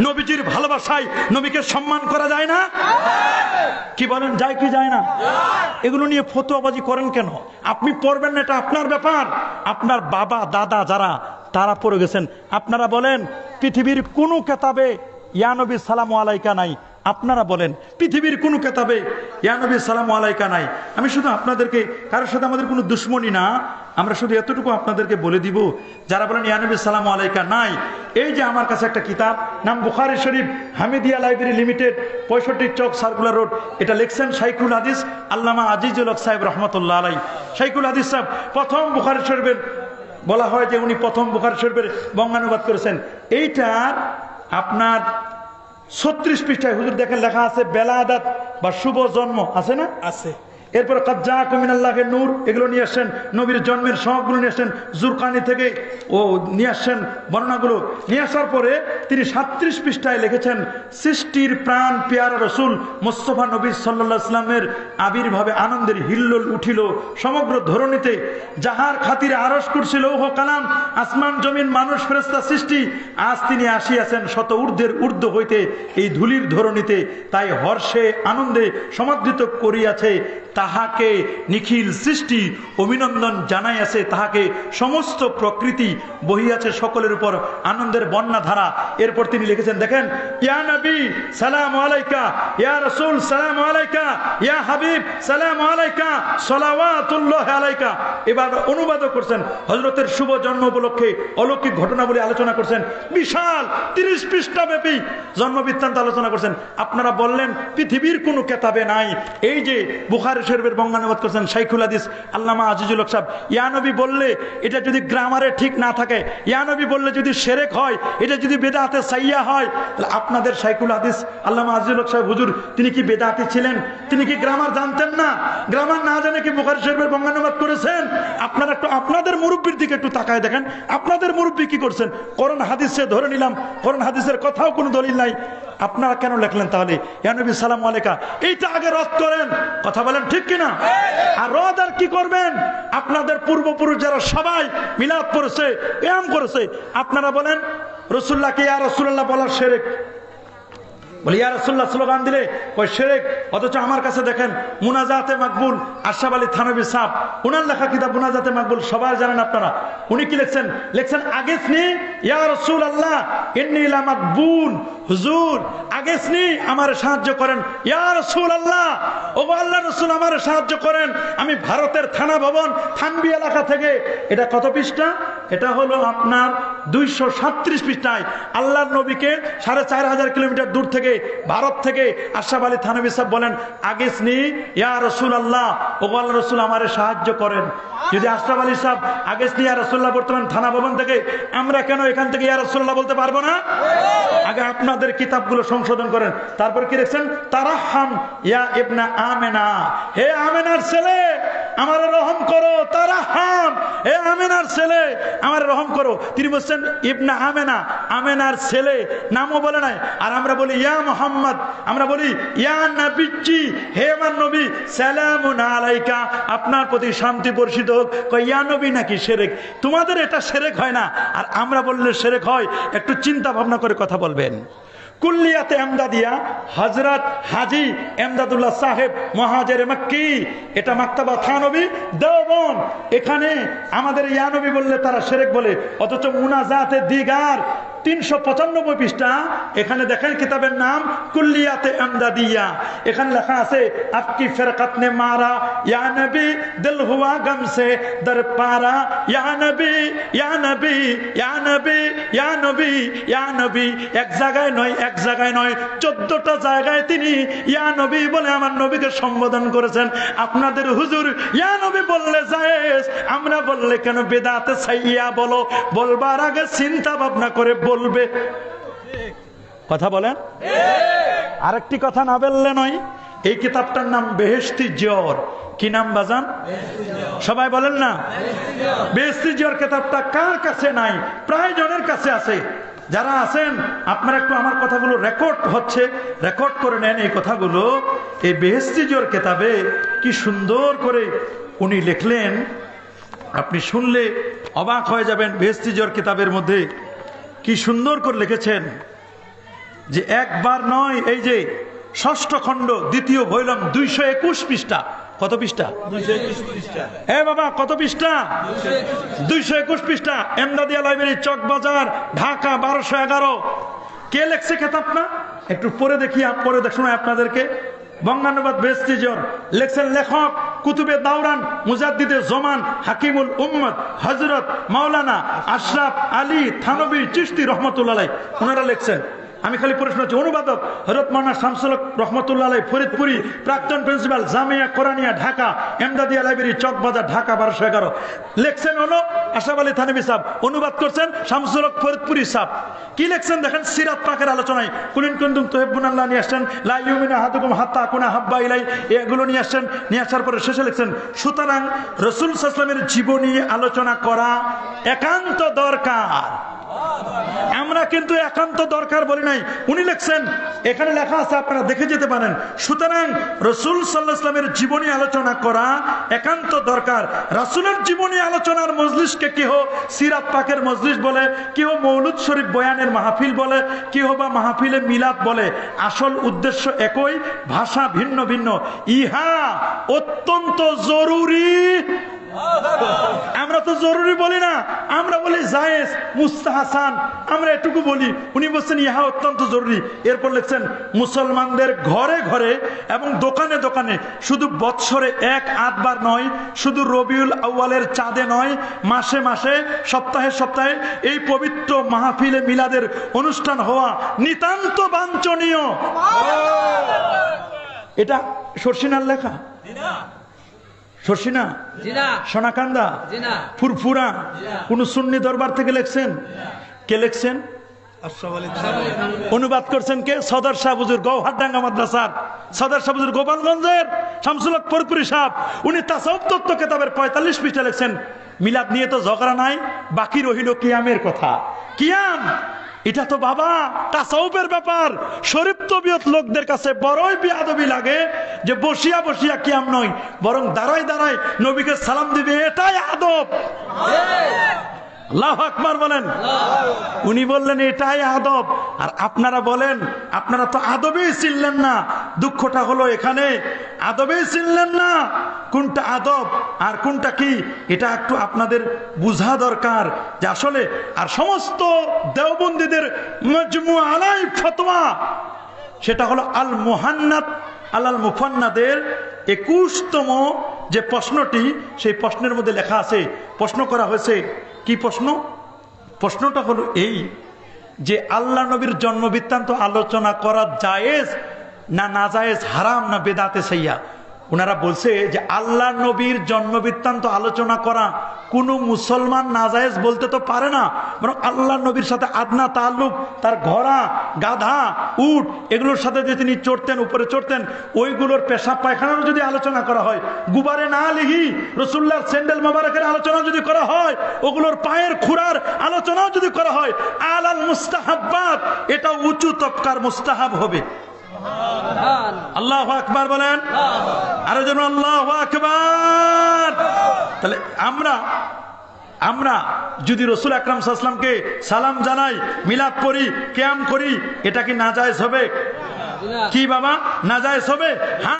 নবীজির ভালোবাসায় নবীকে সম্মান করা যায় না? কি বলেন, যায় কি যায় না? এগুলো নিয়ে ফতুয়াবাজি করেন কেন? আপনি পড়বেন না, এটা আপনার ব্যাপার। আপনার বাবা, দাদা যারা, তারা পড়ে গেছেন। আপনারা বলেন, পৃথিবীর কোনো কেতাবে ইয়ানবী সালাম আলাইকা নাই। আপনারা বলেন, পৃথিবীর কোনো কেতাবে ইয়ানবী সালাম আলাইকা নাই। আমি শুধু আপনাদেরকে, কারোর সাথে আমাদের কোনো দুশ্মনী না, আমরা শুধু এতটুকু আপনাদেরকে বলে দিব, যারা বলেন ইয়ানবী সালাম আলাইকা নাই। এই যে আমার কাছে একটা কিতাব, নাম বুখারি শরীফ, হামিদিয়া লাইব্রেরি লিমিটেড, পঁয়ষট্টি চক সার্কুলার রোড, এটা লিখছেন শাইকুল হাদিস আল্লামা আজিজুল হক সাহেব রহমতুল্লাহ আলাই শাইকুল হাদিস সাহেব, প্রথম বুখারি শরীফের বলা হয় যে উনি প্রথম বুখারি শরীফের বঙ্গানুবাদ করেছেন। এইটার আপনার ছত্রিশ পৃষ্ঠায় হুজুর দেখেন লেখা আছে বেলা আদাত বা শুভ জন্ম আছে না? আছে। এরপর কাজ্জা কমিনাল্লাহের নূর এগুলো নিয়ে আসছেন নবীর জন্মের সবগুলো নিয়ে আসছেন জুরকানি থেকে ও নিয়ে আসছেন বর্ণনাগুলো। নিয়ে আসার পরে তিনি সাত্রিশ পৃষ্ঠায় লিখেছেন, সৃষ্টির প্রাণ পেয়ারা রসুল মোস্তফা নবী সাল্লাহ ইসলামের আবির্ভাবে আনন্দের হিল্লোল উঠিল সমগ্র ধরণীতে। যাহার খাতিরে আরস করছিল, ওহ কালাম, আসমান জমিন মানুষ ফেরেস্তা সৃষ্টি, আজ তিনি আসিয়াছেন শত ঊর্ধ্বের ঊর্ধ্ব হইতে এই ধুলির ধরণীতে। তাই হর্ষে, আনন্দে সমাদৃত করিয়াছে তাহাকে নিখিল সৃষ্টি অভিনন্দন জানাইয়াছে, তাহাকে সমস্ত প্রকৃতি বহিয়াছে সকলের উপর আনন্দের বন্যা ধারা এরপর তিনি লিখেছেন, দেখেন, ইয়া নবী, সালাম আলাইকা, ইয়া রসুল, সালাম আলাইকা, ইয়া হাবিব, সালাম আলাইকা, সলাওয়াতুল্লাহ আলাইকা। এবার অনুবাদও করছেন হজরতের শুভ জন্ম উপলক্ষে অলৌকিক ঘটনাবলী আলোচনা করছেন। বিশাল তিরিশ পৃষ্ঠা ব্যাপী জন্ম বৃত্তান্ত আলোচনা করছেন। আপনারা বললেন, পৃথিবীর কোনো কেতাবে নাই। এই যে বুখারি শরীফের বঙ্গানুবাদ করছেন শাইখুল হাদিস, আল্লামা আজিজুল সাহেব। ইয়ানবী বললে এটা যদি গ্রামারে ঠিক না থাকে ইয়ানবী বললে যদি সেরেক হয়, এটা যদি বেদাতে সাইয়া হয়, তাহলে আপনাদের শাইখুল হাদিস, আল্লামা আজিজুল সাহেব, হুজুর, তিনি কি বেদাতে ছিলেন? তিনি কি গ্রামার জানতেন না? গ্রামার না জানে কি বুখারি শরীফের বঙ্গানুবাদ করেছেন? আপনারা একটু আপনাদের মুরব্বীর দিকে একটু তাকায় দেখেন, আপনাদের মুরব্বী কি করছেন? করোন হাদিসে ধরে নিলাম করোন হাদিসের কথাও কোনো দলিল নাই। আপনারা কেন লেখলেন তাহলে? ইয়ানবী সালাম আলিকা এইটা আগে রদ করেন। কথা বলেন ঠিক কিনা? আর রদ আর কি করবেন? আপনাদের পূর্বপুরুষ যারা সবাই মিলাদ করেছে ব্যায়াম করেছে, আপনারা বলেন, রসুল্লাহকে ইয়া রসুল্লাহ বলার সেরেক। বলি, ইয়া রসুল্লাহ স্লোগান দিলে? ওই সেরেক অথচ আমার কাছে দেখেন, মুনাজাতে মাকবুল আশাব আলী থানবী সাহ, উনার লেখা কিতাব মুনাজাতে মাকবুল সবাই জানেন আপনারা। উনি কি লিখছেন? লিখছেন আগেসনি ইয়া রসুল আল্লাহ ইন্নি লা মাকবুল, হুজুর আগেসনি আমার সাহায্য করেন। ইয়া রসুল আল্লাহ ও আল্লাহ রসুল, আমার সাহায্য করেন। আমি ভারতের থানা ভবন থানবি এলাকা থেকে। এটা কত পৃষ্ঠা? এটা হলো আপনার দুইশো সাত্রিশ পৃষ্ঠায় আল্লাহর নবীকে সাড়ে চার হাজার কিলোমিটার দূর থেকে ভারত থেকে আশাফ আলী থানবী সাহেব বলেন আগেসনি ইয়া রসুল আল্লাহ ও আল্লাহ রসুল আমারে সাহায্য করেন। যদি আশরাফ আলী সাহেব আগেসনি ইয়া রসুল্লাহ বর্তমান থানা ভবন থেকে আমরা কেন এখান থেকে ইয়া রসুল্লাহ বলতে পারব না? আগে আপনাদের কিতাবগুলো সংশোধন করেন। তারপর কি দেখছেন তারাহাম ইয়া ইবনা আমেনা। হে আমেনার ছেলে আমার রহম করো তারাহাম হে আমেনার ছেলে, আমার রহম করো। তিনি বলছেন, ইবনা আমেনা, আমেনার ছেলে। নামও বলে নাই। আর আমরা বলি, ইয়া মোহাম্মদ। আমরা বলি, ইয়া নবীজি, হে আমার নবী, সালামুন আলাইকা। আপনার প্রতি শান্তি বর্ষিত হোক। ইয়া নবী নাকি সেরেক? তোমাদের এটা সেরেক হয় না। আর আমরা বললে সেরেক হয়। একটু চিন্তা ভাবনা করে কথা বলবেন। কুল্লিয়াতে এমদাদিয়া হজরত হাজি এমদাদুল্লাহ সাহেব মহাজের মাক্কি, এটা মাক্তাবা থানবী দেওবন এখানে আমাদের ইয়ানবী বললে তারা সেরেক বলে, অথচ মুনাজাতে দিগার তিনশো পঁচানব্বই পৃষ্ঠা। এখানে দেখেন কিতাবের নাম, কুল্লিয়াতে এখানে লেখা আছে মারা, ইয়া নবী এক জায়গায় নয়, এক জায়গায় নয়, চোদ্দটা জায়গায় তিনি ইয়া নবী বলে আমার নবীকে সম্বোধন করেছেন। আপনাদের হুজুর, ইয়া নবী বললে জায়েজ, আমরা বললে কেন বেদাতে বলো? বলবার আগে চিন্তা ভাবনা করে বলবে। কথা বলেন। আরেকটি কথা না বললে নয়, এই কিতাবটার নাম বেহেস্তি জ্বর কি নাম বাজান? সবাই বলেন না। বেহেস্তি জ্বর কিতাবটা কার কাছে নাই? প্রায় জনের কাছে আছে। যারা আছেন, আপনারা একটু আমার কথাগুলো রেকর্ড হচ্ছে, রেকর্ড করে নেন এই কথাগুলো। এই বেহেস্তি জ্বর কেতাবে কি সুন্দর করে উনি লিখলেন। আপনি শুনলে অবাক হয়ে যাবেন বেহেস্তি জ্বর কিতাবের মধ্যে। কি সুন্দর করে লিখেছেন যে একবার নয় এই যে ষষ্ঠ খণ্ড দ্বিতীয় ভৈলম দুইশো একুশ পৃষ্ঠা। কত পৃষ্ঠা? এ বাবা কত পৃষ্ঠা? দুইশো একুশ পৃষ্ঠা। এমদাদিয়া লাইব্রেরি চকবাজার ঢাকা বারোশো এগারো। কে লেখছে খেতাবটা একটু পরে দেখি পরে দেখ আপনাদেরকে। বঙ্গানুবাদ বেস্তিজর লেখছেন লেখক কুতুবে দাওরান, মুজাদ্দিদে জমান, হাকিমুল উম্মদ হজরত মাওলানা আশরাফ আলী থানবী চিস্তি রহমতুল্লাহ ওনারা লেখছেন আমি খালি প্রশ্ন হচ্ছে, অনুবাদক হরত মানা শামসুলক রহমতুল্লাহ ফরিদপুরি, প্রাক্তন প্রিন্সিপাল জামিয়া কোরআনিয়া ঢাকা, এমদাদিয়া লাইব্রেরি, চকবাজার, ঢাকা, বারোশো এগারো। লেখছেন হলো আশাফ আলী থানবী সাহ অনুবাদ করছেন শামসুলক ফরিদপুরি সাহ কি লেখছেন দেখেন, সিরাত পাকের আলোচনায়। কুলিন কুন্দুম তোহেবুন আল্লাহ নিয়ে আসছেন, লা ইউমিনা হাতুকুম হাত্তা কুনা হাব্বা ইলাই। এগুলো নিয়ে আসছেন, নিয়ে আসার পরে শেষে লিখছেন, সুতরাং রসুল সাসলামের জীবনী আলোচনা করা একান্ত দরকার। আমরা কিন্তু একান্ত দরকার বলি নাই। উনি লিখছেন, এখানে লেখা আছে, আপনারা দেখে যেতে পারেন। সুতরাং রসুল সাল্লাহামের জীবনী আলোচনা করা একান্ত দরকার। রাসুলের জীবনী আলোচনার মজলিসকে কেহ সিরাত পাকের মজলিস বলে কেহ মৌলুদ শরীফ বয়ানের মাহফিল বলে কেহ বা মাহফিলে মিলাদ বলে, আসল উদ্দেশ্য একই, ভাষা ভিন্ন ভিন্ন। ইহা অত্যন্ত জরুরি আমরা তো জরুরি বলি না আমরা বলি জায়েজ মুস্তাহাসান আমরা এটুকু বলি। উনি বলছেন ইহা অত্যন্ত জরুরি। এরপর লিখছেন মুসলমানদের ঘরে ঘরে এবং দোকানে দোকানে শুধু বৎসরে এক আধবার নয় শুধু রবিউল আউয়ালের চাঁদে নয় মাসে মাসে সপ্তাহে সপ্তাহে এই পবিত্র মাহফিলে মিলাদের অনুষ্ঠান হওয়া নিতান্ত বাঞ্ছনীয়। এটা শর্ষিনার লেখা? শর্ষিনা? সোনাকান্দা? ফুরফুরা? কোন সুন্নি দরবার থেকে লেখছেন? কে লেখছেন? অনুবাদ করছেন কে? সদর শাহ হুজুর গৌহারডাঙ্গা মাদ্রাসার। সদর শাহ হুজুর গোপালগঞ্জের শামসুলক ফরপুরি সাহ উনি তাসাউব তত্ত্ব কেতাবের পঁয়তাল্লিশ পৃষ্ঠা লেখছেন। মিলাদ নিয়ে তো ঝগড়া নাই বাকি রহিল কিয়ামের কথা। কিয়াম? এটা তো বাবা তাসাউপের ব্যাপার। শরীফ তবিয়ত লোকদের কাছে বড়ই বিয়াদবি লাগে। যে বসিয়া বসিয়া কিয়াম নয়, বরং দাঁড়াই দাঁড়াই নবীকে সালাম দিবে, এটাই আদব। আল্লাহ আকবার বলেন। উনি বললেন, এটাই আদব। আর আপনারা বলেন, আপনারা তো আদবেই চিনলেন না। দুঃখটা হলো এখানে, আদবেই চিনলেন না কোনটা আদব আর কোনটা কি, এটা একটু আপনাদের বোঝা দরকার যে আসলে আর সমস্ত দেওবন্দীদের মজমু আলাই ফতোয়া, সেটা হলো আল মোহান্নাদ আলাল মুফান্নাদের একুশতম যে প্রশ্নটি, সেই প্রশ্নের মধ্যে লেখা আছে, প্রশ্ন করা হয়েছে। কি প্রশ্ন? প্রশ্নটা হলো এই, যে আল্লাহ নবীর জন্ম বৃত্তান্ত আলোচনা করা জায়েজ না না জায়েজ, হারাম না বেদাতে সাইয়া? ওনারা বলছে যে আল্লাহ নবীর জন্ম বৃত্তান্ত আলোচনা করা কোনো মুসলমান নাজায়েজ বলতে তো পারে না, বরং আল্লাহ নবীর সাথে আদনা তাল্লুক, তার ঘোড়া, গাধা, উট, এগুলোর সাথে যে তিনি চড়তেন, উপরে চড়তেন, ওইগুলোর পেশাব পায়খানারও যদি আলোচনা করা হয়, গুবারে না লিহি রসুল্লার স্যান্ডেল মোবারকের আলোচনা যদি করা হয়, ওগুলোর পায়ের খুরার আলোচনাও যদি করা হয়, আলাল মুস্তাহাব্বাত এটা উঁচু তপকার মুস্তাহাব হবে। আল্লাহ আকবার বলেন। আরও যেন আল্লাহ আকবার। তাহলে আমরা আমরা যদি রসুল আকরাম সাল্লামকে সালাম জানাই মিলাপ করি ক্যাম করি এটা কি নাজায়েজ হবে? কি বাবা? নাজায়েজ হবে? হ্যাঁ।